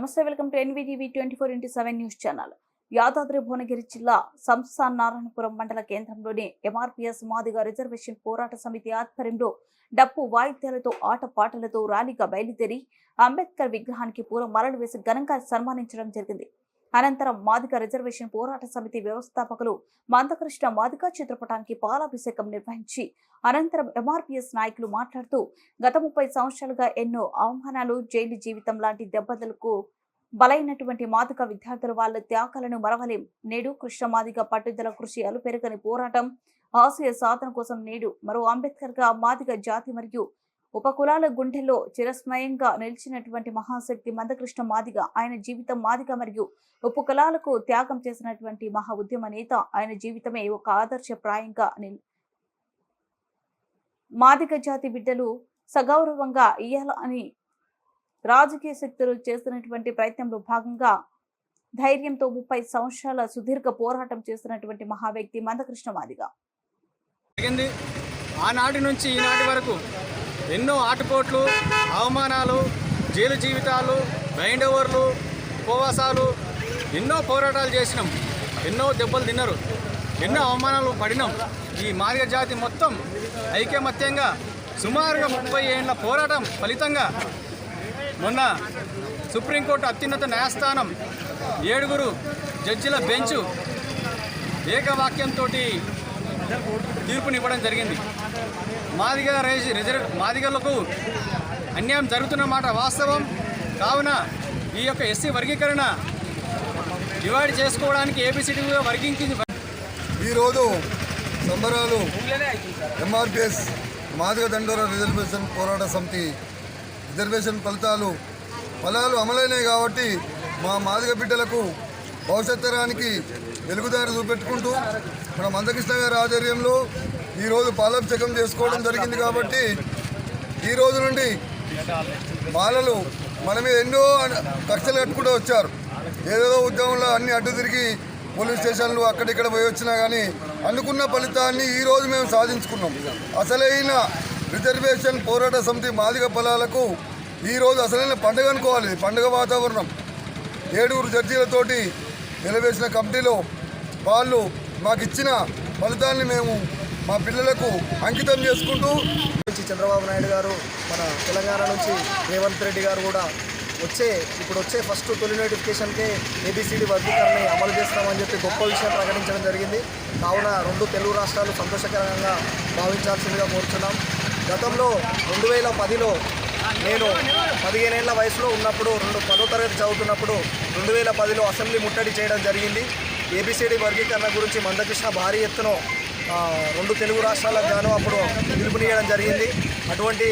నమస్తే welcome to NVTV twenty four into seven news channel. Yadadri Bhuvanagiri జిల్లా సంస్థాన్ నారాయణపురం మండల కేంద్రంలోని ఎంఆర్పీఎస్ మాదిగా రిజర్వేషన్ పోరాట సమితి ఆధ్వర్యంలో డప్పు వాయిద్యాలతో ఆటపాటలతో ర్యాలీగా బయలుదేరి అంబేద్కర్ విగ్రహానికి పూల మరలు వేసి ఘనంగా సన్మానించడం జరిగింది. అనంతరం మాదిగ రిజర్వేషన్ పోరాట సమితి వ్యవస్థాపకులు మందకృష్ణ మాదికా చిత్రపటానికి పాలాభిషేకం నిర్వహించి అనంతరం ఎంఆర్పీఎస్ నాయకులు మాట్లాడుతూ గత ముప్పై సంవత్సరాలుగా ఎన్నో అవమానాలు జైలు జీవితం లాంటి దెబ్బతలకు బలైనటువంటి మాదిక విద్యార్థులు వాళ్ళ త్యాగాలను మరవలేం. నేడు కృష్ణ మాదిగ పట్టుదల కృషి అలుపెరగని పోరాటం ఆశయ సాధన కోసం నేడు మరో అంబేద్కర్గా మాదిక జాతి మరియు ఉపకులాల గుండెల్లో చిరస్మయంగా నిలిచినటువంటి మహాశక్తి మందకృష్ణ మాదిగ ఆయన జీవితం మాదిగ మరియు ఉపకులాలకు త్యాగం చేసినటువంటి మహా ఉద్యమ నేత ఆయన జీవితమే ఒక ఆదర్శప్రాయంగా నిల్ మాదిగ జాతి బిడ్డలు సగౌరవంగా ఇయ్యాల అని రాజకీయ శక్తులు చేస్తున్నటువంటి ప్రయత్నంలో భాగంగా ధైర్యంతో ముప్పై సంవత్సరాల సుదీర్ఘ పోరాటం చేస్తున్నటువంటి మహా వ్యక్తి మందకృష్ణ మాదిగ ఆనాటి నుంచి ఈనాటి వరకు ఎన్నో ఆటుపోట్లు అవమానాలు జైలు జీవితాలు బైండ్ ఓవర్లు ఉపవాసాలు ఎన్నో పోరాటాలు చేసినాం. ఎన్నో దెబ్బలు తిన్నారు. ఎన్నో అవమానాలు పడినాం. ఈ మార్గ జాతి మొత్తం ఐకమత్యంగా సుమారుగా ముప్పై ఏళ్ళ పోరాటం ఫలితంగా మొన్న సుప్రీంకోర్టు అత్యున్నత న్యాయస్థానం ఏడుగురు జడ్జిల బెంచు ఏకవాక్యంతో తీర్పునివ్వడం జరిగింది. మాదిగ రిజర్వ్ మాదిగలకు అన్యాయం జరుగుతున్న మాట వాస్తవం. కావున ఈ యొక్క ఎస్సీ వర్గీకరణ డివైడ్ చేసుకోవడానికి ఏబిసిడి వర్గించింది. ఈరోజు సంబరాలు ఎంఆర్పిఎస్ మాదిగ దండోర రిజర్వేషన్ పోరాట సమితి రిజర్వేషన్ ఫలితాలు ఫలాలు అమలైనాయి కాబట్టి మా మాదిగ బిడ్డలకు భవిష్యత్ తరానికి వెలుగుదారి చూపెట్టుకుంటూ మన మందకృష్ణ గారి ఆధ్వర్యంలో ఈరోజు పాలాభిషేకం చేసుకోవడం జరిగింది కాబట్టి ఈ రోజు నుండి బాలలు మన మీద ఎన్నో కక్షలు కట్టుకుంటూ వచ్చారు. ఏదేదో ఉద్యమంలో అన్ని అడ్డు తిరిగి పోలీస్ స్టేషన్లు అక్కడిక్కడ పోయి వచ్చినా కానీ అనుకున్న ఫలితాన్ని ఈరోజు మేము సాధించుకున్నాం. అసలైన రిజర్వేషన్ పోరాట సమితి మాదిగ బలాలకు ఈ రోజు అసలైన పండుగ అనుకోవాలి. పండుగ వాతావరణం. ఏడుగురు జడ్జీలతోటి నిలవేసిన కమిటీలో వాళ్ళు మాకు ఇచ్చిన ఫలితాన్ని మేము మా పిల్లలకు అంకితం చేసుకుంటూ చంద్రబాబు నాయుడు గారు మన తెలంగాణ నుంచి రేవంత్ రెడ్డి గారు కూడా వచ్చే ఇప్పుడు వచ్చే ఫస్ట్ తొలి నోటిఫికేషన్కే ఏబిసిడి వర్గీకరణని అమలు చేస్తామని చెప్పి గొప్ప విషయం ప్రకటించడం జరిగింది. కావున రెండు తెలుగు రాష్ట్రాలు సంతోషకరంగా భావించాల్సిందిగా కోరుతున్నాం గతంలో రెండు వేల పదిలో నేను పదిహేనేళ్ళ వయసులో ఉన్నప్పుడు రెండు పదో తరగతి చదువుతున్నప్పుడు రెండు వేల పదిలో అసెంబ్లీ ముట్టడి చేయడం జరిగింది. ఏబిసిడి వర్గీకరణ గురించి మందకృష్ణ భారీ ఎత్తున రెండు తెలుగు రాష్ట్రాలకు గాను అప్పుడు పిలుపునియడం జరిగింది. అటువంటి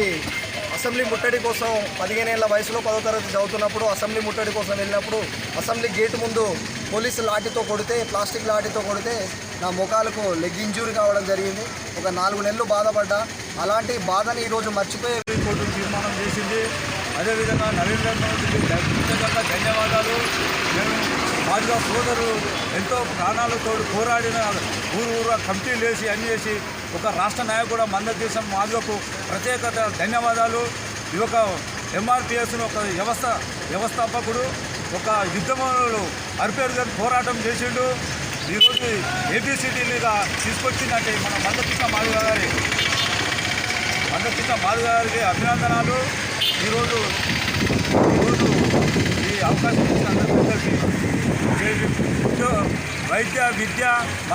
అసెంబ్లీ ముట్టడి కోసం పదిహేనేళ్ళ వయసులో పదో తరగతి చదువుతున్నప్పుడు అసెంబ్లీ ముట్టడి కోసం వెళ్ళినప్పుడు అసెంబ్లీ గేటు ముందు పోలీసు లాఠీతో కొడితే ప్లాస్టిక్ లాఠీతో కొడితే నా ముఖాలకు లెగ్ ఇంజూరీ కావడం జరిగింది. ఒక నాలుగు నెలలు బాధపడ్డా. అలాంటి బాధని ఈరోజు మర్చిపోయి కోర్టు తీర్మానం చేసింది. అదేవిధంగా నరేంద్ర మోదీకి ధన్యవాదాలు. నేను వారిలో సోదరు ఎంతో ప్రాణాలతో పోరాడిన ఊరు ఊరు కమిటీలు వేసి అన్ని చేసి ఒక రాష్ట్ర నాయకుడు మందదేశం మాధవకు ప్రత్యేకత ధన్యవాదాలు. ఈ యొక్క ఎంఆర్పిఎస్ను ఒక వ్యవస్థ వ్యవస్థాపకుడు ఒక యుద్ధంలో అర్పేరుగా పోరాటం చేసిండు. ఈరోజు ఏబిసిడీలుగా తీసుకొచ్చిందంటే మన మందకృష్ణ మాదిగ గారి మందకృష్ణ మాధవ్ గారికి అభినందనాలు. ఈరోజు వైద్య విద్య